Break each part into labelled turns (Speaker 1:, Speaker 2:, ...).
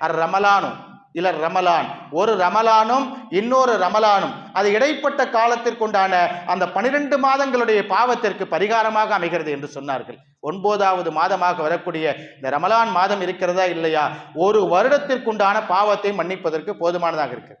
Speaker 1: அர் ரமலானும். இல்ல ரமலான். ஒரு ரமலானும் இன்னொரு ரமலானும். அது இடைப்பட்ட காலத்திற்குண்டான அந்த பனிரெண்டு மாதங்களுடைய பாவத்திற்கு பரிகாரமாக அமைகிறது என்று சொன்னார்கள். ஒன்பதாவது மாதமாக வரக்கூடிய இந்த ரமலான் மாதம் இருக்கிறதா இல்லையா? ஒரு வருடத்திற்குண்டான பாவத்தை மன்னிப்பதற்கு போதுமானதாக இருக்கு.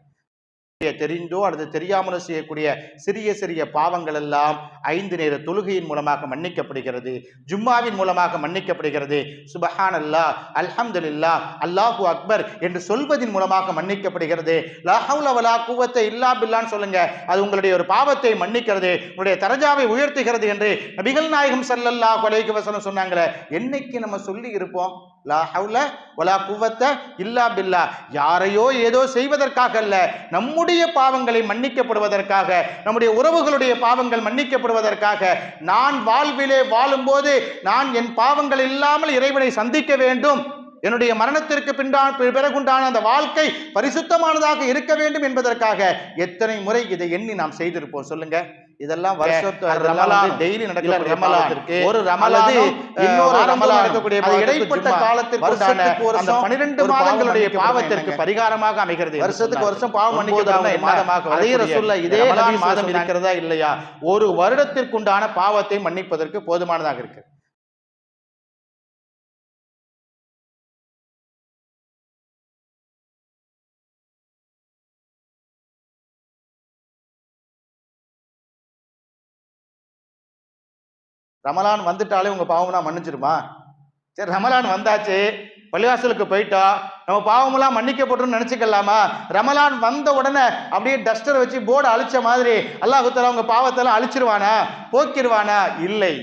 Speaker 1: தெரிந்தோ அல்லது தெரியாமலோ செய்யக்கூடிய சிறிய சிறிய பாவங்கள் எல்லாம் ஐந்து நேர தொழுகையின் மூலமாக மன்னிக்கப்படுகிறது. ஜும்மாவின் மூலமாக மன்னிக்கப்படுகிறது. சுபஹான் அல்லா அல்ஹம்துலில்லா அல்லாஹு அக்பர் என்று சொல்வதின் மூலமாக மன்னிக்கப்படுகிறது. லா ஹவ்ல வலா குவத்த இல்லா பில்லான்னு சொல்லுங்க. அது உங்களுடைய ஒரு பாவத்தை மன்னிக்கிறது. உங்களுடைய தரஜாவை உயர்த்துகிறது என்று நபிகள் நாயகம் ஸல்லல்லாஹு கொலைக்கு வசனம் சொன்னாங்களே என்னைக்கு நம்ம சொல்லி இருப்போம்? லா ஹவுல ஒலா குவத்த இல்லா பில்லா. யாரையோ ஏதோ செய்வதற்காக அல்ல நம்முடைய பாவங்களை மன்னிக்கப்படுவதற்காக நம்முடைய உறவுகளுடைய பாவங்கள் மன்னிக்கப்படுவதற்காக நான் வாழ்விலே வாழும்போது நான் என் பாவங்கள் இல்லாமல் இறைவனை சந்திக்க வேண்டும். என்னுடைய மரணத்திற்கு பின்டான் பிறகுண்டான அந்த வாழ்க்கை பரிசுத்தமானதாக இருக்க வேண்டும் என்பதற்காக எத்தனை முறை இதை எண்ணி நாம் செய்திருப்போம் சொல்லுங்கள் இதெல்லாம் வருஷத்து ரமலான் டெய்லி ரமலான் ஒரு ரமலான் இன்னொரு ரமலான் நடக்கக்கூடிய இடைப்பட்ட காலத்திற்கு
Speaker 2: வருஷத்துக்கு
Speaker 1: அந்த மாதங்களுடைய பாவத்திற்கு? பரிகாரமாக அமைகிறது
Speaker 2: வருஷத்துக்கு. வருஷம் பாவம்
Speaker 1: மாதமாக
Speaker 2: அதே ரசூலுல்லாஹ் இதே
Speaker 1: மாதம். இருக்கிறதா இல்லையா? ஒரு வருடத்திற்குண்டான பாவத்தை மன்னிப்பதற்கு போதுமானதாக இருக்கு. ரமலான் வந்துட்டாலே உங்கள் பாவம்லாம் மன்னிச்சிருமா? சரி ரமலான் வந்தாச்சு. பள்ளிவாசலுக்கு போயிட்டோம் நம்ம பாவமெல்லாம் மன்னிக்கப்பட்டுன்னு நினச்சிக்கலாமா? ரமலான் வந்த உடனே அப்படியே டஸ்டர் வச்சு போர்டு அழிச்ச மாதிரி அல்லாஹுத்தலா உங்கள் பாவத்தெல்லாம் அழிச்சிருவானா? போக்கிடுவானா இல்லை.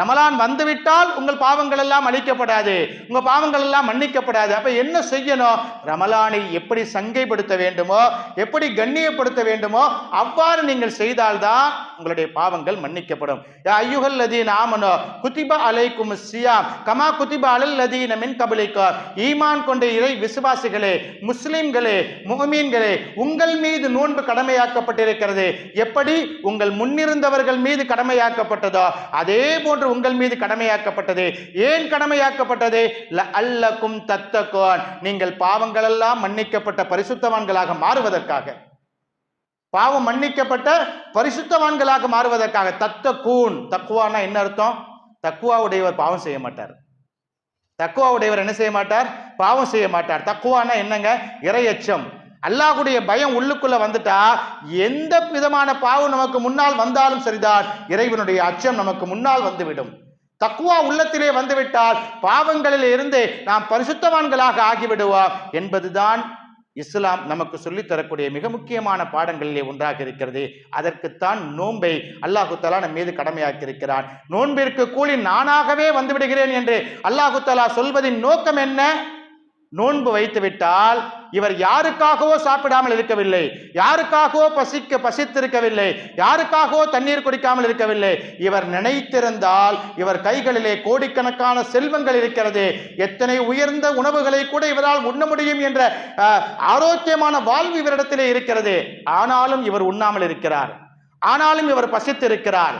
Speaker 1: ரமலான் வந்துவிட்டால் உங்கள் பாவங்கள் எல்லாம் அழிக்கப்படாது. உங்க பாவங்கள் எல்லாம் மன்னிக்கப்படாது. அப்ப என்ன செய்யணும்? ரமலானை எப்படி சங்கைப்படுத்த வேண்டுமோ எப்படி கண்ணியப்படுத்த வேண்டுமோ அவ்வாறு நீங்கள் செய்தால்தான் உங்களுடைய பாவங்கள் மன்னிக்கப்படும். ஐயுகல் லதீன் ஆமனோ குதிபா அலைக்கும் சியாம் கமா குதிபா அலல் லதீன மின் கபலிக்கோ. ஈமான் கொண்ட இறை விசுவாசிகளே முஸ்லிம்களே முகமீன்களே உங்கள் மீது நோன்பு கடமையாக்கப்பட்டிருக்கிறது. எப்படி? உங்கள் முன்னிருந்தவர்கள் மீது கடமையாக்கப்பட்டதோ அதே போன்று உங்கள் மீது கடமையாக்கப்பட்டது. ஏன் கடமையாக்கப்பட்டது? அல்லக்கும் தத்தக்கோன் நீங்கள் பாவங்களெல்லாம் மன்னிக்கப்பட்ட பரிசுத்தவான்களாக மாறுவதற்காக. பாவம் மன்னிக்கப்பட்ட பரிசுத்தவான்களாக மாறுவதற்காக. தத்த கூன் தக்குவானா என்ன அர்த்தம்? தக்குவா உடையவர் பாவம் செய்ய மாட்டார். தக்குவா உடையவர் என்ன செய்ய மாட்டார்? பாவம் செய்ய மாட்டார். தக்குவானா என்னங்க? இரையச்சம். அல்லாஹுடைய பயம் உள்ளுக்குள்ள வந்துட்டா எந்த விதமான பாவம் நமக்கு முன்னால் வந்தாலும் சரிதான். இறைவனுடைய அச்சம் நமக்கு முன்னால் வந்துவிடும். தக்குவா உள்ளத்திலே வந்துவிட்டால் பாவங்களில் இருந்து நாம் பரிசுத்தவான்களாக ஆகிவிடுவோம் என்பதுதான் இஸ்லாம் நமக்கு சொல்லித்தரக்கூடிய மிக முக்கியமான பாடங்களிலே ஒன்றாக இருக்கிறது. அதற்குத்தான் நோன்பை அல்லாஹு தலா நம் மீது கடமையாக்கி இருக்கிறான் நோன்பிற்கு கூலி நானாகவே வந்துவிடுகிறேன் என்று அல்லாஹு தலா சொல்வதின் நோக்கம் என்ன? நோன்பு வைத்துவிட்டால் இவர் யாருக்காகவோ சாப்பிடாமல் இருக்கவில்லை. யாருக்காகவோ பசிக்க பசித்திருக்கவில்லை. யாருக்காகவோ தண்ணீர் குடிக்காமல் இருக்கவில்லை. இவர் நினைத்திருந்தால் இவர் கைகளிலே கோடிக்கணக்கான செல்வங்கள் இருக்கிறது. எத்தனை உயர்ந்த உணவுகளை கூட இவரால் உண்ண முடியும் என்ற ஆரோக்கியமான வாழ்வு இவரிடத்திலே இருக்கிறது. ஆனாலும் இவர் உண்ணாமல் இருக்கிறார். ஆனாலும் இவர் பசித்திருக்கிறார்.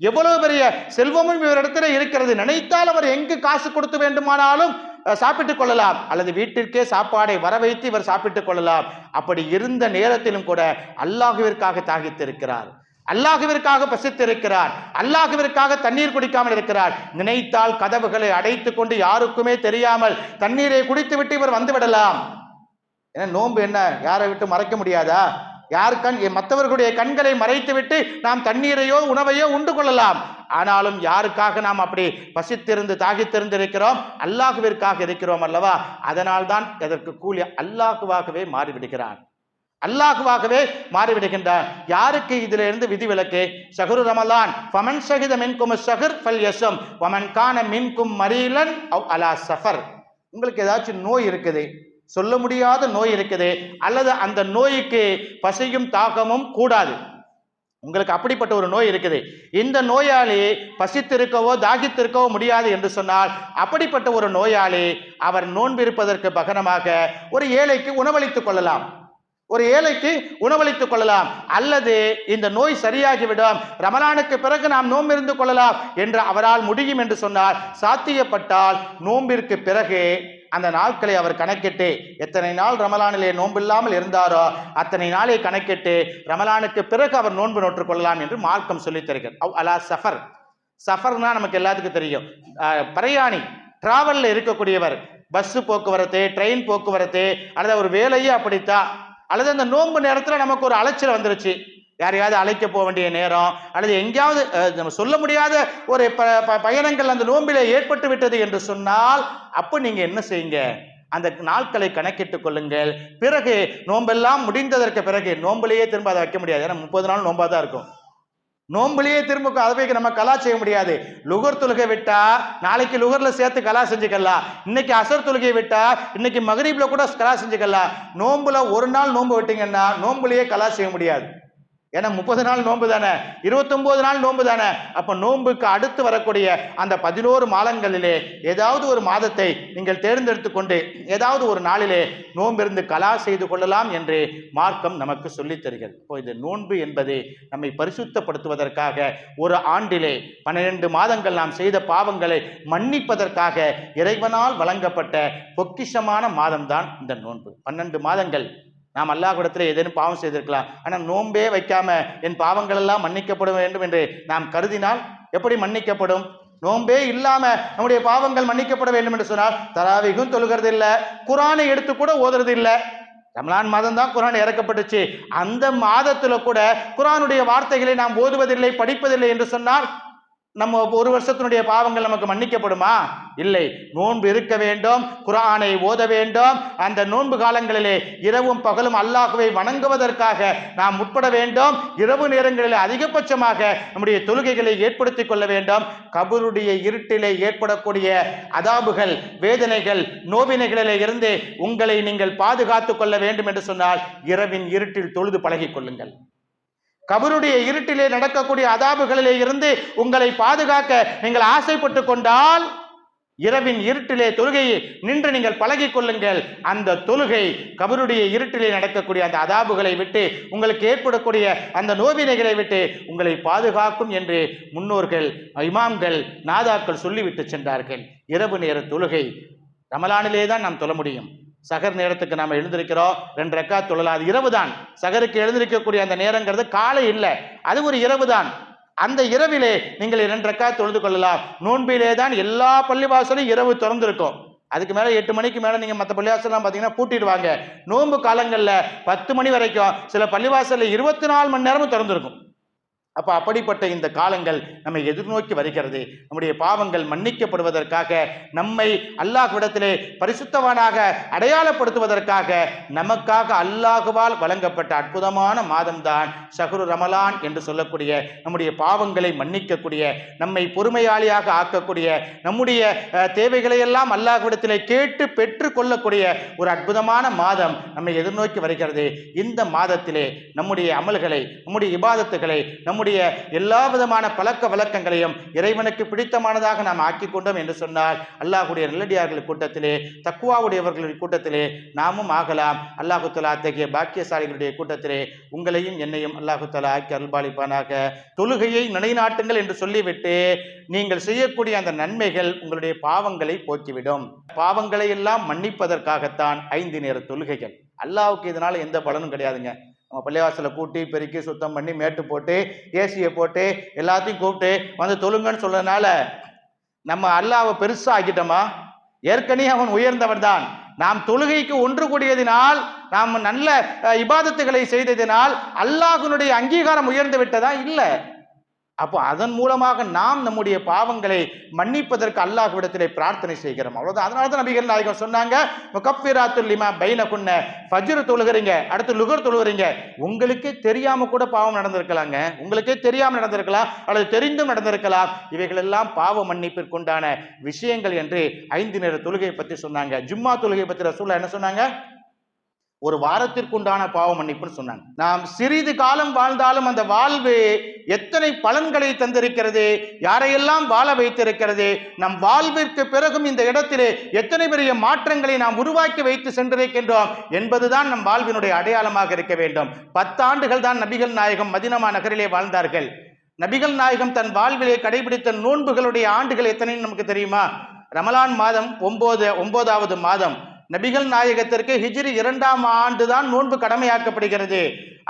Speaker 1: எவ்வளவு பெரிய செல்வமும் இவரிடத்தில் இருக்கிறது. நினைத்தால் அவர் எங்கு காசு கொடுத்து வேண்டுமானாலும் சாப்பிட்டுக் கொள்ளலாம். அல்லது வீட்டிற்கே சாப்பாடை வர வைத்து இவர் சாப்பிட்டுக் கொள்ளலாம். அப்படி இருந்த நேரத்திலும் கூட அல்லாஹுவிற்காக தாகித்திருக்கிறார். அல்லாஹுவிற்காக பசித்திருக்கிறார். அல்லாஹுவிற்காக தண்ணீர் குடிக்காமல் இருக்கிறார். நினைத்தால் கதவுகளை அடைத்து கொண்டு யாருக்குமே தெரியாமல் தண்ணீரை குடித்துவிட்டு இவர் வந்து விடலாம். ஏன்னா நோன்பு என்ன? யாரை விட்டு மறைக்க முடியாதா? யார் கண்? மற்றவர்களுடைய கண்களை மறைத்துவிட்டு நாம் தண்ணீரையோ உணவையோ உண்டு கொள்ளலாம். ஆனாலும் யாருக்காக நாம் அப்படி பசித்திருந்து தாகித்திருந்து இருக்கிறோம் அல்லாஹுவிற்காக இருக்கிறோம் அல்லவா? அதனால்தான் அதற்கு கூலி அல்லாஹுவாகவே மாறிவிடுகிறான். அல்லாஹுவாகவே மாறிவிடுகின்றார் யாருக்கு இதிலிருந்து விதிவிலக்கு? சகுரு ரமலான். ஃபமன் ஷஹித மின்கும் சகுர் ஃபல் யசம் வமன் கான மின்கும் மரீலன் அவ் அலா சஃபர். உங்களுக்கு ஏதாச்சும் நோய் இருக்குது? சொல்ல முடியாத நோய் இருக்குது. அல்லது அந்த நோய்க்கு பசியும் தாகமும் கூடாது. உங்களுக்கு அப்படிப்பட்ட ஒரு நோய் இருக்குது. இந்த நோயாளி பசித்திருக்கவோ தாகித்திருக்கவோ முடியாது என்று சொன்னால் அப்படிப்பட்ட ஒரு நோயாளி அவர் நோன்பிருப்பதற்கு பகரமாக ஒரு ஏழைக்கு உணவளித்துக் கொள்ளலாம். ஒரு ஏழைக்கு உணவளித்துக் கொள்ளலாம். அல்லது இந்த நோய் சரியாகிவிடும். ரமலானுக்கு பிறகு நாம் நோம்பிருந்து கொள்ளலாம் என்று அவரால் முடியும் என்று சொன்னால் சாத்தியப்பட்டால் நோம்பிற்கு பிறகு அந்த நாட்களை அவர் கணக்கிட்டு எத்தனை நாள் ரமலானிலே நோன்பில்லாமல் இருந்தாரோ அத்தனை நாளை கணக்கிட்டு ரமலானுக்கு பிறகு அவர் நோன்பு நோற்றுக் கொள்ளலாம் என்று மார்க்கம் சொல்லித் தருகிறார் அலா சஃபர். சஃபர்னா நமக்கு எல்லாத்துக்கும் தெரியும். பிரயாணி டிராவலில் இருக்கக்கூடியவர் பஸ்ஸு போக்குவரத்து ட்ரெயின் போக்குவரத்து அல்லது ஒரு வேலையே அப்படித்தான் அல்லது அந்த நோன்பு நேரத்தில் நமக்கு ஒரு அலைச்சல் வந்துருச்சு. யாரையாவது அழைக்க போக வேண்டிய நேரம் அல்லது எங்கேயாவது நம்ம சொல்ல முடியாத ஒரு ப ப- பயணங்கள் அந்த நோம்பில ஏற்பட்டு விட்டது என்று சொன்னால் அப்போ நீங்க என்ன செய்யுங்க? அந்த நாட்களை கணக்கிட்டுக் கொள்ளுங்கள். பிறகு நோம்பெல்லாம் முடிந்ததற்கு பிறகு நோம்பிலேயே திரும்ப அதை வைக்க முடியாது. ஏன்னா முப்பது நாள் நோம்பா தான் இருக்கும். நோம்பிலேயே திரும்ப அதை போய் நம்ம கலா செய்ய முடியாது. லுகர் தொழுகை விட்டா நாளைக்கு லுகர்ல சேர்த்து கலா செஞ்சுக்கலாம். இன்னைக்கு அசர் தொழுகையை விட்டா இன்னைக்கு மகரீப்ல கூட கலா செஞ்சுக்கலாம். நோம்புல ஒரு நாள் நோம்பு விட்டீங்கன்னா நோம்புலயே கலா செய்ய முடியாது. ஏன்னா முப்பது நாள் நோன்பு தானே? இருபத்தொம்போது நாள் நோன்பு தானே? அப்போ நோன்புக்கு அடுத்து வரக்கூடிய அந்த பதினோரு மாதங்களிலே ஏதாவது ஒரு மாதத்தை நீங்கள் தேர்ந்தெடுத்து கொண்டு ஏதாவது ஒரு நாளிலே நோன்பிருந்து கலா செய்து கொள்ளலாம் என்று மார்க்கம் நமக்கு சொல்லித் தருகிறது. இப்போ இது நோன்பு என்பது நம்மை பரிசுத்தப்படுத்துவதற்காக ஒரு ஆண்டிலே பன்னிரெண்டு மாதங்கள் நாம் செய்த பாவங்களை மன்னிப்பதற்காக இறைவனால் வழங்கப்பட்ட பொக்கிஷமான மாதம்தான் இந்த நோன்பு. பன்னெண்டு மாதங்கள். நாம் அல்லாஹ்விடத்தில் ஏதேனும் பாவம் செய்திருக்கலாம். ஆனால் நோன்பே வைக்காம என் பாவங்கள் எல்லாம் மன்னிக்கப்பட வேண்டும் என்று நாம் கருதினால் எப்படி மன்னிக்கப்படும்? நோன்பே இல்லாம நம்முடைய பாவங்கள் மன்னிக்கப்பட வேண்டும் என்று சொன்னால் தராவிகும் தொழுகிறது இல்லை குரானை எடுத்து கூட ஓதுறது இல்லை ரமலான் மாதம் தான் குரான் இறக்கப்பட்டுச்சு. அந்த மாதத்தில் கூட குரானுடைய வார்த்தைகளை நாம் ஓதுவதில்லை படிப்பதில்லை என்று சொன்னால் நம்ம ஒரு வருஷத்தினுடைய பாவங்கள் நமக்கு மன்னிக்கப்படுமா? இல்லை. நோன்பு இருக்க வேண்டும் குரானை ஓத வேண்டும். அந்த நோன்பு காலங்களிலே இரவும் பகலும் அல்லாஹுவை வணங்குவதற்காக நாம் முற்பட வேண்டும். இரவு நேரங்களில் அதிகபட்சமாக நம்முடைய தொழுகைகளை ஏற்படுத்திக் கொள்ள வேண்டும். கபருடைய இருட்டிலே ஏற்படக்கூடிய அதாபுகள் வேதனைகள் நோவினைகளிலே இருந்து உங்களை நீங்கள் பாதுகாத்துக் கொள்ள வேண்டும் என்று சொன்னால் இரவின் இருட்டில் தொழுது பழகிக் கொள்ளுங்கள். கபருடைய இருட்டிலே நடக்கக்கூடிய அதாபுகளிலே இருந்து உங்களை பாதுகாக்க நீங்கள் ஆசைப்பட்டு கொண்டால் இரவின் இருட்டிலே தொழுகையை நின்று நீங்கள் பழகி கொள்ளுங்கள். அந்த தொழுகை கபருடைய இருட்டிலே நடக்கக்கூடிய அந்த அதாபுகளை விட்டு உங்களுக்கு ஏற்படக்கூடிய அந்த நோவினைகளை விட்டு உங்களை பாதுகாக்கும் என்று முன்னோர்கள் இமாம்கள் நாதாக்கள் சொல்லிவிட்டு சென்றார்கள். இரவு நேர தொழுகை ரமலானிலே தான் நாம் தொழ முடியும். சகர் நேரத்துக்கு நாம் எழுந்திருக்கிறோம். ரெண்டு ரெக்கா தொழலாம் அது இரவு தான் சகருக்கு எழுந்திருக்கக்கூடிய அந்த நேரங்கிறது காலை இல்லை. அது ஒரு இரவு தான் அந்த இரவிலே நீங்கள் இரண்டு ரெக்கா தொழுது கொள்ளலாம். நோன்பிலே தான் எல்லா பள்ளிவாசலும் இரவு திறந்திருக்கும். அதுக்கு மேலே எட்டு மணிக்கு மேலே நீங்கள் மற்ற பள்ளிவாசலாம் பார்த்தீங்கன்னா பூட்டிடுவாங்க. நோன்பு காலங்களில் பத்து மணி வரைக்கும் சில பள்ளிவாசலில் இருபத்தி நாலு மணி நேரமும் திறந்திருக்கும். அப்போ அப்படிப்பட்ட இந்த காலங்கள் நம்மை எதிர்நோக்கி வருகிறது. நம்முடைய பாவங்கள் மன்னிக்கப்படுவதற்காக நம்மை அல்லாஹ்விடத்திலே பரிசுத்தவானாக அடையாளப்படுத்துவதற்காக நமக்காக அல்லாஹுவால் வழங்கப்பட்ட அற்புதமான மாதம்தான் ஷஹ்ரு ரமலான் என்று சொல்லக்கூடிய நம்முடைய பாவங்களை மன்னிக்கக்கூடிய நம்மை பொறுமையாளியாக ஆக்கக்கூடிய நம்முடைய தேவைகளையெல்லாம் தேவைகளை எல்லாம் அல்லாஹ்விடத்திலே கேட்டு பெற்று கொள்ளக்கூடிய ஒரு அற்புதமான மாதம் நம்மை எதிர்நோக்கி வருகிறது. இந்த மாதத்திலே நம்முடைய அமல்களை நம்முடைய இபாதத்துகளை நம்முடைய எல்லா விதமான பழக்க வழக்கங்களையும் இறைவனுக்கு பிடித்தமானதாக நாம் ஆக்கி கொண்டோம் என்று சொன்னால் அல்லாஹுடைய நல்லடியார்கள் கூட்டத்திலே தக்குவாவுடையவர்களுடைய கூட்டத்திலே நாமும் ஆகலாம். அல்லாஹு தலா அத்தகைய பாக்கியசாலிகளுடைய கூட்டத்திலே உங்களையும் என்னையும் அல்லாஹு தலா ஆக்கி அருள்பாலிப்பானாக. தொழுகையை நிலைநாட்டுங்கள் என்று சொல்லிவிட்டு நீங்கள் செய்யக்கூடிய அந்த நன்மைகள் உங்களுடைய பாவங்களை போக்கிவிடும். பாவங்களை எல்லாம் மன்னிப்பதற்காகத்தான் ஐந்து நேர தொழுகைகள். அல்லாவுக்கு இதனால் எந்த பலனும் கிடையாதுங்க. நம்ம பள்ளிவாசலை கூட்டி பெருக்கி சுத்தம் பண்ணி மேட்டு போட்டு ஏசியை போட்டு எல்லாத்தையும் கூப்பிட்டு வந்து தொழுங்கன்னு சொல்றதுனால நம்ம அல்லாவை பெருசா ஆக்கிட்டோமா? ஏற்கனவே அவன் உயர்ந்தவன் தான். நாம் தொழுகைக்கு ஒன்று கூடியதினால் நாம் நல்ல இபாதத்துகளை செய்ததினால் அல்லாஹனுடைய அங்கீகாரம் உயர்ந்து விட்டதா? இல்லை. அப்போ அதன் மூலமாக நாம் நம்முடைய பாவங்களை மன்னிப்பதற்கு அல்லாஹ்விடத்திலே பிரார்த்தனை செய்கிறோம். அவ்வளவுதான். அதனால தான் நபிகள் நாயகம் சொன்னாங்க முகப்பிராத்துல் இமா பைன குன்ன ஃபஜ்ரு தொழுகிறீங்க அடுத்து லுகர் தொழுகிறீங்க. உங்களுக்கே தெரியாம கூட பாவம் நடந்திருக்கலாங்க. உங்களுக்கே தெரியாமல் நடந்திருக்கலாம் அல்லது தெரிந்தும் நடந்திருக்கலாம். இவைகள் எல்லாம் பாவ மன்னிப்பிற்குண்டான விஷயங்கள் என்று ஐந்து நேர தொழுகையை பற்றி சொன்னாங்க. ஜும்மா தொழுகை பற்றி ரசூலா என்ன சொன்னாங்க? ஒரு வாரத்திற்குண்டான பாவ மன்னிப்புன்னு சொன்னாங்க. நாம் சிறிது காலம் வாழ்ந்தாலும் அந்த வாழ்வு எத்தனை பலன்களை தந்திருக்கிறது யாரையெல்லாம் வாழ வைத்திருக்கிறது நம் வாழ்விற்கு பிறகும் இந்த இடத்திலே எத்தனை பெரிய மாற்றங்களை நாம் உருவாக்கி வைத்து சென்றிருக்கின்றோம் என்பதுதான் நம் வாழ்வினுடைய அடையாளமாக இருக்க வேண்டும். பத்தாண்டுகள் தான் நபிகள் நாயகம் மதினமா நகரிலே வாழ்ந்தார்கள். நபிகள் நாயகம் தன் வாழ்விலே கடைபிடித்த நோன்புகளுடைய ஆண்டுகள் எத்தனைன்னு நமக்கு தெரியுமா? ரமலான் மாதம் ஒன்பது ஒன்பதாவது மாதம். நபிகள் நாயகத்திற்கு ஹிஜ்ரி இரண்டாம் ஆண்டு தான் நோன்பு கடமையாக்கப்படுகிறது.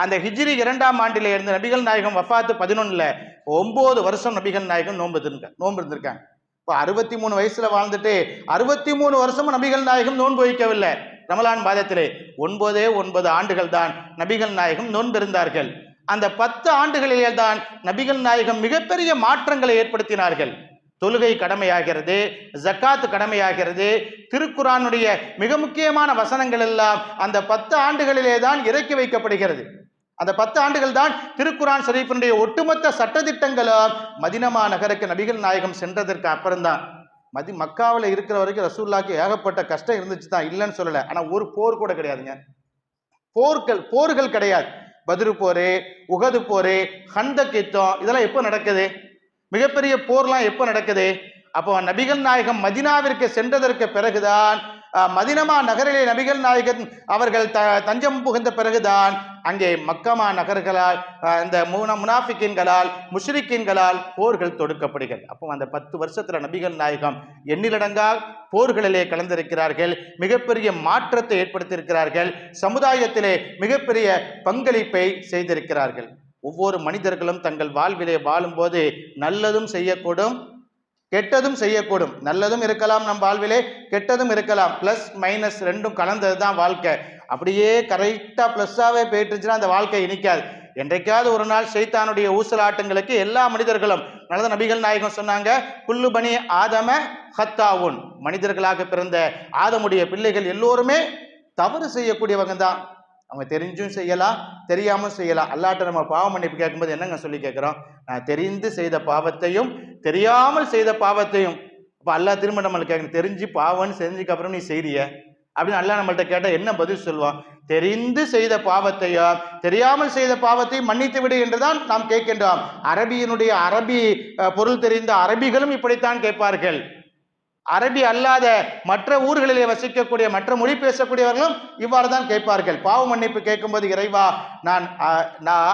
Speaker 1: அந்த ஹிஜ்ரி இரண்டாம் ஆண்டில இருந்து நபிகள் நாயகம் வஃபாத்து பதினொன்னுல ஒன்பது வருஷம் நபிகள் நாயகம் நோன்பு இருந்திருக்க நோன்பு இருந்திருக்காங்க. இப்போ அறுபத்தி மூணு வயசுல வாழ்ந்துட்டு அறுபத்தி மூணு வருஷமும் நபிகள் நாயகம் நோன்பு வைக்கவில்லை. ரமலான் மாதத்திலே ஒன்பதே ஒன்பது ஆண்டுகள் தான் நபிகள் நாயகம் நோன்பு இருந்தார்கள். அந்த பத்து ஆண்டுகளிலே தான் நபிகள் நாயகம் மிகப்பெரிய மாற்றங்களை ஏற்படுத்தினார்கள். தொழுகை கடமையாகிறது ஜக்காத் கடமையாகிறது. திருக்குறானுடைய மிக முக்கியமான வசனங்கள் எல்லாம் அந்த பத்து ஆண்டுகளிலே தான் இறக்கி வைக்கப்படுகிறது. அந்த பத்து ஆண்டுகள் தான் திருக்குரான் ஷரீஃபினுடைய ஒட்டுமொத்த சட்டதிட்டங்களும் மதினமா நகருக்கு நபிகள் நாயகம் சென்றதற்கு அப்புறம்தான். மதி மக்காவில் இருக்கிற வரைக்கும் ரசூல்லாக்கு ஏகப்பட்ட கஷ்டம் இருந்துச்சு தான் இல்லைன்னு சொல்லலை. ஆனால் ஒரு போர் கூட கிடையாதுங்க. போர்கள் போர்கள் கிடையாது. பதிரு போரு உகது போரு ஹந்தக் யுத்தம் இதெல்லாம் எப்போ நடக்குது? மிகப்பெரிய போர்லாம் எப்போ நடக்குது? அப்போ நபிகள் நாயகம் மதினாவிற்கு சென்றதற்கு பிறகுதான் மதினமா நகரிலே நபிகள் நாயகன் அவர்கள் த தஞ்சம் புகுந்த பிறகுதான் அங்கே மக்கமா நகர்களால் இந்த முன முனாஃபிக்கின்களால் முஷ்ரிக்கின்களால் போர்கள் தொடுக்கப்படுகிறது. அப்போ அந்த பத்து வருஷத்துல நபிகள் நாயகம் எண்ணிலடங்கா போர்களிலே கலந்திருக்கிறார்கள் மிகப்பெரிய மாற்றத்தை ஏற்படுத்தியிருக்கிறார்கள் சமுதாயத்திலே மிகப்பெரிய பங்களிப்பை செய்திருக்கிறார்கள். ஒவ்வொரு மனிதர்களும் தங்கள் வாழ்விலே வாழும்போது நல்லதும் செய்யக்கூடும் கெட்டதும் செய்யக்கூடும். நல்லதும் இருக்கலாம் நம் வாழ்விலே கெட்டதும் இருக்கலாம். ப்ளஸ் மைனஸ் ரெண்டும் கலந்தது தான் வாழ்க்கை. அப்படியே கரெக்டாக ப்ளஸ்ஸாகவே போயிட்டு இருந்துச்சுன்னா அந்த வாழ்க்கை இனிக்காது. என்றைக்காவது ஒரு நாள் சைத்தானுடைய ஊசலாட்டங்களுக்கு எல்லா மனிதர்களும் நல்ல நபிகள் நாயகம் சொன்னாங்க குல்லு பனி ஆதம ஹத்தாவுன். மனிதர்களாக பிறந்த ஆதமுடைய பிள்ளைகள் எல்லோருமே தவறு செய்யக்கூடியவங்க தான் அவங்க தெரிஞ்சும் செய்யலாம் தெரியாமல் செய்யலாம். அல்லாட்ட நம்ம பாவ மன்னிப்பு கேட்கும்போது என்னங்க சொல்லி கேட்குறோம்? நான் தெரிந்து செய்த பாவத்தையும் தெரியாமல் செய்த பாவத்தையும். இப்போ அல்லா திரும்ப நம்மளுக்கு கேட்கணும். தெரிஞ்சு பாவம்னு செஞ்சதுக்கு அப்புறம் நீ செய்றிய? அப்படின்னு அல்லா நம்மள்ட்ட கேட்டால் என்ன பதில் சொல்லுவான்? தெரிந்து செய்த பாவத்தையோ? தெரியாமல் செய்த பாவத்தையும் மன்னித்து விடு என்றுதான் நாம் கேட்கின்றோம். அரபியினுடைய அரபி பொருள் தெரிந்த அரபிகளும் இப்படித்தான் கேட்பார்கள். அரபி அல்லாத மற்ற ஊர்களிலே வசிக்கக்கூடிய மற்ற மொழி பேசக்கூடியவர்களும் இவ்வாறு தான் கேட்பார்கள். பாவ மன்னிப்பு கேட்கும்போது இறைவா நான் அ-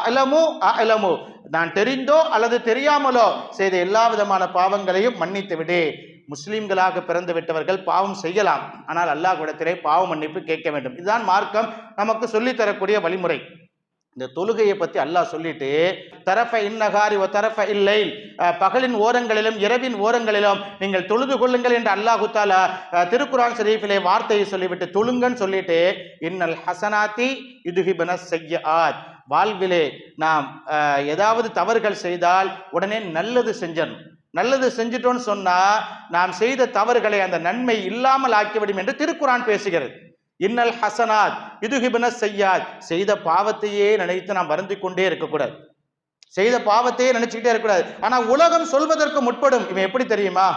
Speaker 1: அலமு அலமு. நான் தெரிந்தோ அல்லது தெரியாமலோ செய்த எல்லா விதமான பாவங்களையும் மன்னித்து விடு. முஸ்லீம்களாக பிறந்து விட்டவர்கள் பாவம் செய்யலாம். ஆனால் அல்லாஹ் இடத்திலே பாவ மன்னிப்பு கேட்க வேண்டும். இதுதான் மார்க்கம் நமக்கு சொல்லித் தரக்கூடிய வழிமுறை. இந்த தொழுகையை பற்றி அல்லாஹ் சொல்லிட்டு தரஃப இன்னகாரி ஒ தரஃப இல்லை பகலின் ஓரங்களிலும் இரவின் ஓரங்களிலும் நீங்கள் தொழுது கொள்ளுங்கள் என்று அல்லாஹு தாலா திருக்குரான் ஷரீஃபிலே வார்த்தையை சொல்லிவிட்டு தொழுங்கன்னு சொல்லிட்டு இன்னல் ஹசனாத்தி இதுஹிபன செய்ய ஆத் வாழ்விலே நாம் ஏதாவது தவறுகள் செய்தால் உடனே நல்லது செஞ்சிடணும் நல்லது செஞ்சிட்டோன்னு சொன்னால் நாம் செய்த தவறுகளை அந்த நன்மை இல்லாமல் ஆக்கிவிடும் என்று திருக்குரான் பேசுகிறது. இன்னல் ஹசனாத் இதுகிபின செய்யாத் செய்த பாவத்தையே நினைத்து நாம் வருந்தி கொண்டே இருக்கக்கூடாது. செய்த பாவத்தையே நினைச்சுக்கிட்டே இருக்கக்கூடாது. ஆனால் உலகம் சொல்வதற்கு முற்படும். இவன் எப்படி தெரியுமா?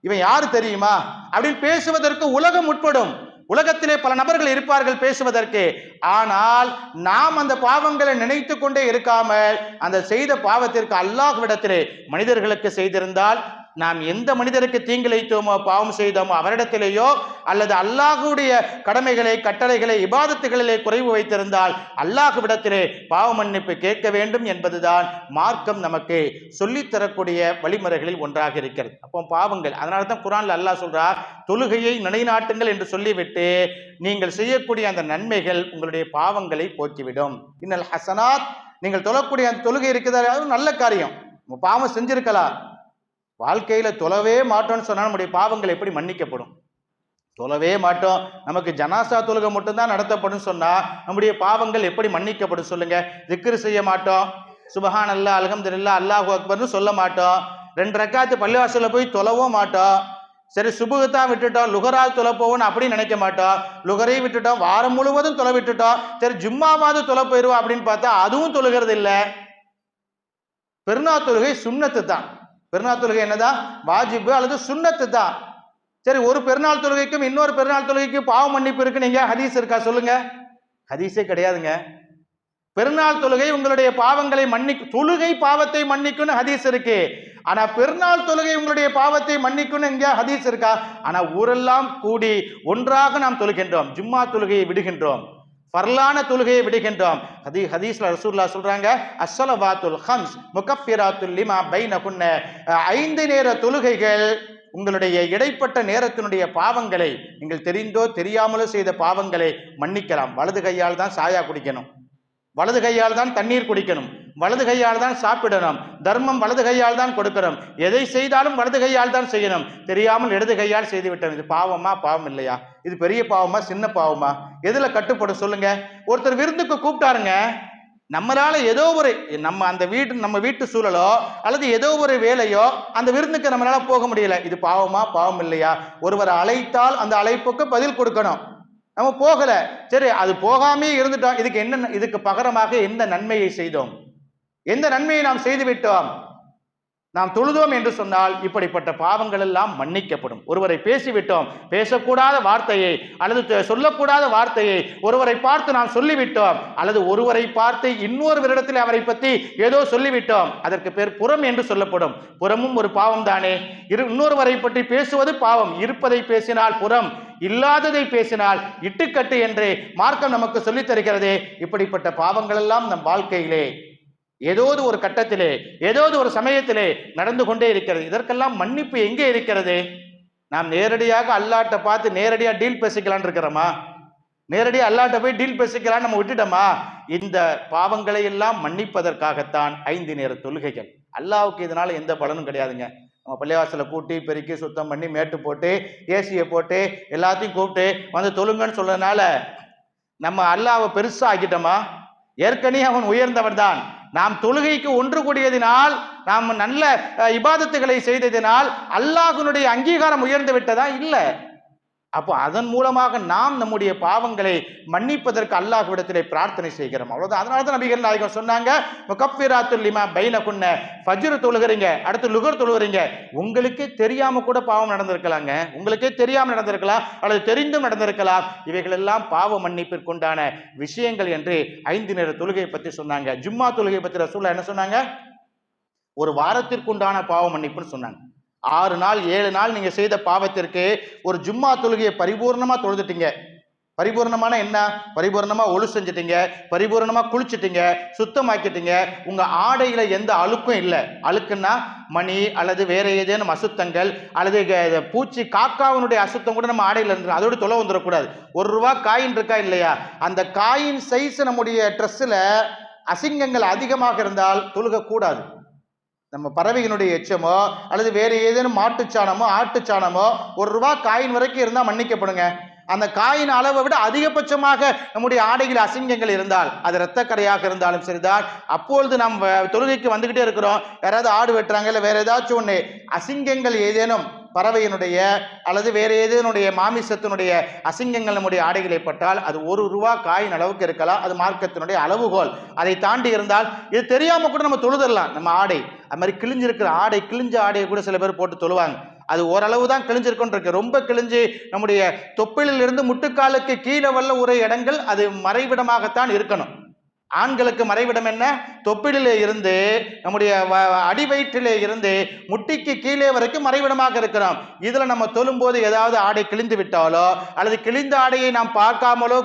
Speaker 1: இவன் யாரு தெரியுமா? அப்படின்னு பேசுவதற்கு உலகம் முற்படும். உலகத்திலே பல நபர்கள் இருப்பார்கள் பேசுவதற்கு. ஆனால் நாம் அந்த பாவங்களை நினைத்து கொண்டே இருக்காமல் அந்த செய்த பாவத்திற்கு அல்லாஹ் விடத்திலே மனிதர்களுக்கு செய்திருந்தால் நாம் எந்த மனிதருக்கு தீங்கிழைத்தோமோ பாவம் செய்தோமோ அவரிடத்திலேயோ அல்லது அல்லாஹுடைய கடமைகளை கட்டளைகளை இபாதத்துகளிலே குறைவு வைத்திருந்தால் அல்லாஹுவிடத்திலே பாவ மன்னிப்பு கேட்க வேண்டும் என்பதுதான் மார்க்கம் நமக்கு சொல்லித்தரக்கூடிய வழிமுறைகளில் ஒன்றாக இருக்கிறது. அப்போ பாவங்கள் அதனால தான் குரான்ல அல்லாஹ் சொல்றா தொழுகையை நிலைநாட்டுங்கள் என்று சொல்லிவிட்டு நீங்கள் செய்யக்கூடிய அந்த நன்மைகள் உங்களுடைய பாவங்களை போக்கிவிடும். இன்னல் ஹசனாத் நீங்கள் தொழக்கூடிய அந்த தொழுகை இருக்குதா? அது நல்ல காரியம். பாவம் செஞ்சிருக்கலாம். வாழ்க்கையில தொலவே மாட்டோம்னு சொன்னா நம்முடைய பாவங்கள் எப்படி மன்னிக்கப்படும்? தொலவே மாட்டோம். நமக்கு ஜனாசா தொழுகை மட்டும்தான் நடத்தப்படும் சொன்னா நம்முடைய பாவங்கள் எப்படி மன்னிக்கப்படும் சொல்லுங்க. திக்ரு செய்ய மாட்டோம். சுபஹான் அல்லா அல்ஹம்துலில்லாஹ் அல்லாஹு அக்பர்னு சொல்ல மாட்டோம். ரெண்டு ரக்காத்து பள்ளிவாசலில் போய் தொலவும் மாட்டோம். சரி சுபுகத்தான் விட்டுட்டோம். லுகரால் தொலை போவோம்னு அப்படி நினைக்க மாட்டோம். லுகரையும் விட்டுட்டோம். வாரம் முழுவதும் தொலை விட்டுட்டோம். சரி ஜும்மாவாவது தொலை போயிடுவோம் அப்படின்னு பார்த்தா அதுவும் தொழுகிறது இல்லை பெருநா தொழுகை சுண்ணத்து தான் பெருநாள் தொழுகை என்னதான் வாஜிபு அல்லது சுண்ணத்து தான். சரி ஒரு பெருநாள் தொழுகைக்கும் இன்னொரு பெருநாள் தொழுகைக்கும் பாவ மன்னிப்பு இருக்கு நீங்க ஹதீஸ் இருக்கா? சொல்லுங்க. ஹதீஸே கிடையாதுங்க. பெருநாள் தொழுகை உங்களுடைய பாவங்களை மன்னிக்கும் தொழுகை பாவத்தை மன்னிக்கும்னு ஹதீஸ் இருக்கு. ஆனா பெருநாள் தொழுகை உங்களுடைய பாவத்தை மன்னிக்கும்னு எங்க ஹதீஸ் இருக்கா? ஆனா ஊரெல்லாம் கூடி ஒன்றாக நாம் தொழுகின்றோம். ஜும்மா தொழுகையை விடுகின்றோம். பரலான தொழுகையை விடுகின்றோம். ஹதி ஹதீஸ்ல ரசூல்லா சொல்றாங்க அஸ்ஸலவாத்துல் ஹம்ஸ் முகஃபிராத்துல் லிமா பை நகுன்ன ஐந்து நேர தொழுகைகள் உங்களுடைய இடைப்பட்ட நேரத்தினுடைய பாவங்களை நீங்கள் தெரிந்தோ தெரியாமலோ செய்த பாவங்களை மன்னிக்கலாம். வலது கையால் தான் சாயா குடிக்கணும். வலது கையால் தான் தண்ணீர் குடிக்கணும். வலது கையால் தான் சாப்பிடணும். தர்மம் வலது கையால் தான் கொடுக்கணும். எதை செய்தாலும் வலது கையால் தான் செய்யணும். தெரியாமல் இடது கையால் செய்து விட்டோம் இது பாவமா பாவம் இல்லையா? இது பெரிய பாவமா சின்ன பாவமா? எதுல கட்டுப்படும் சொல்லுங்க. ஒருத்தர் விருந்துக்கு கூப்பிட்டாருங்க. நம்மளால ஏதோ ஒரு நம்ம அந்த வீட்டு நம்ம வீட்டு சூழலோ அல்லது ஏதோ ஒரு வேலையோ அந்த விருந்துக்கு நம்மளால போக முடியல. இது பாவமா பாவம் இல்லையா? ஒருவரை அழைத்தால் அந்த அழைப்புக்கு பதில் கொடுக்கணும். நம்ம போகல. சரி அது போகாமே இருந்துட்டோம் இதுக்கு என்ன இதுக்கு பகரமாக எந்த நன்மையை செய்தோம்? எந்த நன்மையை நாம் செய்து விட்டோம் நாம் தொழுதோம் என்று சொன்னால் இப்படிப்பட்ட பாவங்கள் எல்லாம் மன்னிக்கப்படும். ஒருவரை பேசிவிட்டோம் பேசக்கூடாத வார்த்தையை அல்லது சொல்லக்கூடாத வார்த்தையை ஒருவரை பார்த்து நாம் சொல்லிவிட்டோம் அல்லது ஒருவரை பார்த்து இன்னொருவரிடத்தில் அவரை பற்றி ஏதோ சொல்லிவிட்டோம் அதற்கு பேர் புறம் என்று சொல்லப்படும். புறமும் ஒரு பாவம் தானே இரு இன்னொருவரை பற்றி பேசுவது பாவம். இருப்பதை பேசினால் புறம் இல்லாததை பேசினால் இட்டுக்கட்டு என்று மார்க்கம் நமக்கு சொல்லித் தருகிறதே இப்படிப்பட்ட பாவங்கள் எல்லாம் நம் வாழ்க்கையிலே ஏதோது ஒரு கட்டத்திலே ஏதோது ஒரு சமயத்திலே நடந்து கொண்டே இருக்கிறது. இதற்கெல்லாம் மன்னிப்பு எங்கே இருக்கிறது? நாம் நேரடியாக அல்லாட்ட பார்த்து நேரடியாக டீல் பேசிக்கலாம்னு இருக்கிறோமா? நேரடியாக அல்லாட்ட போய் டீல் பேசிக்கலாம்னு நம்ம விட்டுட்டோமா? இந்த பாவங்களை எல்லாம் மன்னிப்பதற்காகத்தான் ஐந்து நேர தொழுகைகள். அல்லாவுக்கு இதனால எந்த பலனும் கிடையாதுங்க. நம்ம பள்ளிவாசலை கூட்டி பெருக்கி சுத்தம் பண்ணி மேட்டு போட்டு ஏசியை போட்டு எல்லாத்தையும் கூப்பிட்டு வந்து தொழுங்கன்னு சொல்றதுனால நம்ம அல்லாவை பெருசா ஆக்கிட்டோமா? ஏற்கனவே அவன் உயர்ந்தவன் தான். நாம் தொழுகைக்கு ஒன்று கூடியதினால் நாம் நல்ல இபாதத்துகளை செய்ததினால் அல்லாஹ்வினுடைய அங்கீகாரம் உயர்ந்து விட்டதா? இல்லை. அப்போ அதன் மூலமாக நாம் நம்முடைய பாவங்களை மன்னிப்பதற்கு அல்லாஹ்விடத்திலே பிரார்த்தனை செய்கிறோம். அவ்வளோதான் அதனால தான் நபிகள் நாயகம் சொன்னாங்க முகப்பிராத்துல் லிமா பைன குன்ன ஃபஜ்ரு தொழுகிறீங்க அடுத்து லுகர் தொழுகிறீங்க. உங்களுக்கே தெரியாமல் கூட பாவம் நடந்திருக்கலாங்க. உங்களுக்கே தெரியாமல் நடந்திருக்கலாம் அல்லது தெரிந்தும் நடந்திருக்கலாம். இவைகளெல்லாம் பாவ மன்னிப்பிற்குண்டான விஷயங்கள் என்று ஐந்து நேர தொழுகையை பற்றி சொன்னாங்க. ஜும்மா தொழுகை பற்றி ரசூலா என்ன சொன்னாங்க? ஒரு வாரத்திற்குண்டான பாவ மன்னிப்புன்னு சொன்னாங்க. ஆறு நாள் ஏழு நாள் நீங்கள் செய்த பாவத்திற்கு ஒரு ஜும்மா தொழுகையை பரிபூர்ணமாக தொழுதுட்டீங்க. பரிபூர்ணமான என்ன? பரிபூர்ணமாக ஒழு செஞ்சிட்டீங்க பரிபூர்ணமாக குளிச்சிட்டீங்க சுத்தமாக்கிட்டீங்க. உங்கள் ஆடையில் எந்த அழுக்கும் இல்லை. அழுக்குன்னா மணி அல்லது வேற ஏதேனும் அசுத்தங்கள் அல்லது பூச்சி காக்காவினுடைய அசுத்தம் கூட நம்ம ஆடையில் இருந்து அதோடு தொலை வந்துடக்கூடாது. ஒரு ரூபா காயின் இருக்கா இல்லையா? அந்த காயின் சைஸ் நம்முடைய ட்ரெஸ்ஸில் அசிங்கங்கள் அதிகமாக இருந்தால் தொழுகக்கூடாது. நம்ம பறவைகளுடைய எச்சமோ அல்லது வேறு ஏதேனும் மாட்டுச்சாணமோ ஆட்டுச்சாணமோ ஒரு ரூபா காயின் வரைக்கும் இருந்தால் மன்னிக்கப்படுங்க. அந்த காயின் அளவை விட அதிகபட்சமாக நம்முடைய ஆடைகள் அசிங்கங்கள் இருந்தால் அது இரத்தக்கரையாக இருந்தாலும் சரிதான். அப்பொழுது நாம் தொழுகைக்கு வந்துகிட்டே இருக்கிறோம். யாராவது ஆடு வெட்டுறாங்க இல்லை வேற ஏதாச்சும் ஒன்று அசிங்கங்கள் ஏதேனும் பறவையினுடைய அல்லது வேற ஏதேனுடைய மாமிசத்தினுடைய அசிங்கங்கள் நம்முடைய ஆடைகளை பட்டால் அது ஒரு ரூபா காயின் அளவுக்கு இருக்கலாம். அது மார்க்கத்தினுடைய அளவுகோல். அதை தாண்டி இருந்தால் இது தெரியாமல் கூட நம்ம தொழுதரலாம். நம்ம ஆடை. அது மாதிரி கிழிஞ்சிருக்கிற ஆடை கிழிஞ்ச ஆடையை கூட சில பேர் போட்டு தொழுவாங்க. அது ஓரளவு தான் கிழிஞ்சிருக்குன்னு இருக்கு ரொம்ப கிழிஞ்சு நம்முடைய தொப்பிலில் இருந்து முட்டுக்காலுக்கு கீழே வல்ல ஒரு இடங்கள் அது மறைவிடமாகத்தான் இருக்கணும். ஆண்களுக்கு மறைவிடம் என்ன? தொப்பிலே இருந்து நம்முடைய வ- இருந்து முட்டிக்கு கீழே வரைக்கும் மறைவிடமாக இருக்கிறோம். இதில் நம்ம தொழும்போது ஏதாவது ஆடை கிழிந்து விட்டாலோ அல்லது கிழிந்த ஆடையை நாம் பார்க்காமலோ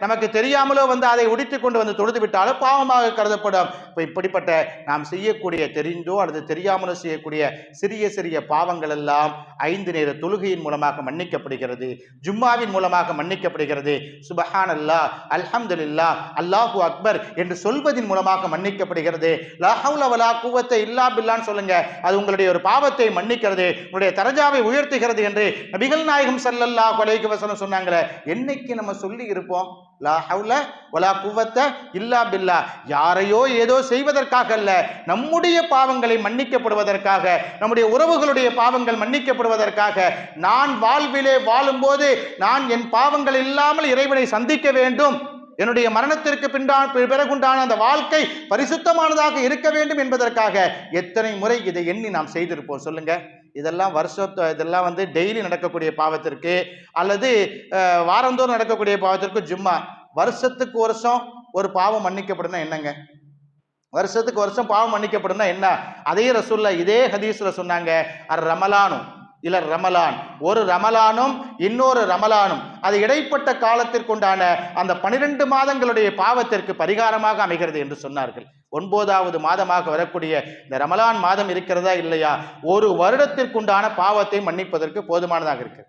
Speaker 1: நமக்கு தெரியாமலோ வந்து அதை உடித்து கொண்டு வந்து தொழுது விட்டாலோ பாவமாக கருதப்படும். இப்போ இப்படிப்பட்ட நாம் செய்யக்கூடிய தெரிந்தோ அல்லது தெரியாமலோ செய்யக்கூடிய சிறிய சிறிய பாவங்கள் எல்லாம் ஐந்து நேர தொழுகையின் மூலமாக மன்னிக்கப்படுகிறது. ஜும்மாவின் மூலமாக மன்னிக்கப்படுகிறது. சுபஹான் அல்லாஹ் அல்ஹம்துல்லா அல்லாஹூ அக்பர் என்று சொல்வதன் மூலமாக மன்னிக்கப்படுகிறது. லா வலா குவத்தை இல்லா பில்லான்னு சொல்லுங்க. அது உங்களுடைய ஒரு பாவத்தை மன்னிக்கிறது. உங்களுடைய தரஜாவை உயர்த்துகிறது என்று நபிகள் நாயகம் சல்லல்லா கொலைக்கு வசனம் சொன்னாங்களே என்னைக்கு நம்ம சொல்லி இருப்போம்? லா ஹவுல வலா குவத்த இல்லா பில்லா. யாரையோ ஏதோ செய்வதற்காக அல்ல நம்முடைய பாவங்களை மன்னிக்கப்படுவதற்காக நம்முடைய உறவுகளுடைய பாவங்கள் மன்னிக்கப்படுவதற்காக நான் வாழ்விலே வாழும்போது நான் என் பாவங்கள் இல்லாமல் இறைவனை சந்திக்க வேண்டும். என்னுடைய மரணத்திற்கு பின்தான் பிறகுண்டான அந்த வாழ்க்கை பரிசுத்தமானதாக இருக்க வேண்டும் என்பதற்காக எத்தனை முறை இதை எண்ணி நாம் செய்திருப்போம் சொல்லுங்க. இதெல்லாம் வருஷத்து இதெல்லாம் வந்து டெய்லி நடக்கக்கூடிய பாவத்திற்கு அல்லது வாரந்தோறும் நடக்கக்கூடிய பாவத்திற்கு ஜும்மா. வருஷத்துக்கு வருஷம் ஒரு பாவம் மன்னிக்கப்படும்னா என்னங்க? வருஷத்துக்கு வருஷம் பாவம் மன்னிக்கப்படும்னா என்ன? அதே ரசூல்ல இதே ஹதீஸ்ல சொன்னாங்க. அர் ரமலானும் இல்ல ரமலான். ஒரு ரமலானும் இன்னொரு ரமலானும். அது இடைப்பட்ட காலத்திற்குண்டான அந்த பனிரெண்டு மாதங்களுடைய பாவத்திற்கு பரிகாரமாக அமைகிறது என்று சொன்னார்கள். ஒன்பதாவது மாதமாக வரக்கூடிய இந்த ரமலான் மாதம் இருக்கிறதா இல்லையா? ஒரு வருடத்திற்குண்டான பாவத்தை மன்னிப்பதற்கு போதுமானதாக இருக்கு